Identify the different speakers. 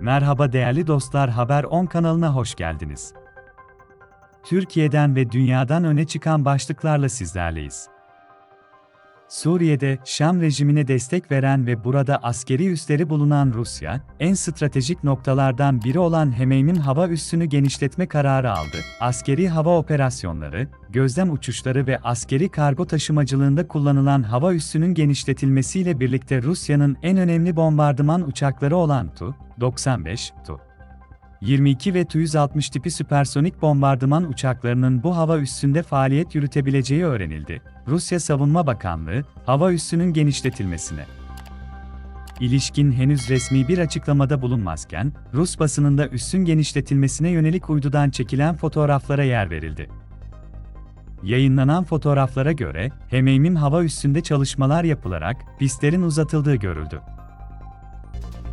Speaker 1: Merhaba değerli dostlar Haber 10 kanalına hoş geldiniz. Türkiye'den ve dünyadan öne çıkan başlıklarla sizlerleyiz. Suriye'de Şam rejimine destek veren ve burada askeri üsleri bulunan Rusya, en stratejik noktalardan biri olan Hemeymin hava üssünü genişletme kararı aldı. Askeri hava operasyonları, gözlem uçuşları ve askeri kargo taşımacılığında kullanılan hava üssünün genişletilmesiyle birlikte Rusya'nın en önemli bombardıman uçakları olan Tu-95, Tu 22 ve Tu-160 tipi süpersonik bombardıman uçaklarının bu hava üssünde faaliyet yürütebileceği öğrenildi. Rusya Savunma Bakanlığı, hava üssünün genişletilmesine ilişkin henüz resmi bir açıklamada bulunmazken, Rus basınında üssün genişletilmesine yönelik uydudan çekilen fotoğraflara yer verildi. Yayınlanan fotoğraflara göre, Hemeymim hava üssünde çalışmalar yapılarak pistlerin uzatıldığı görüldü.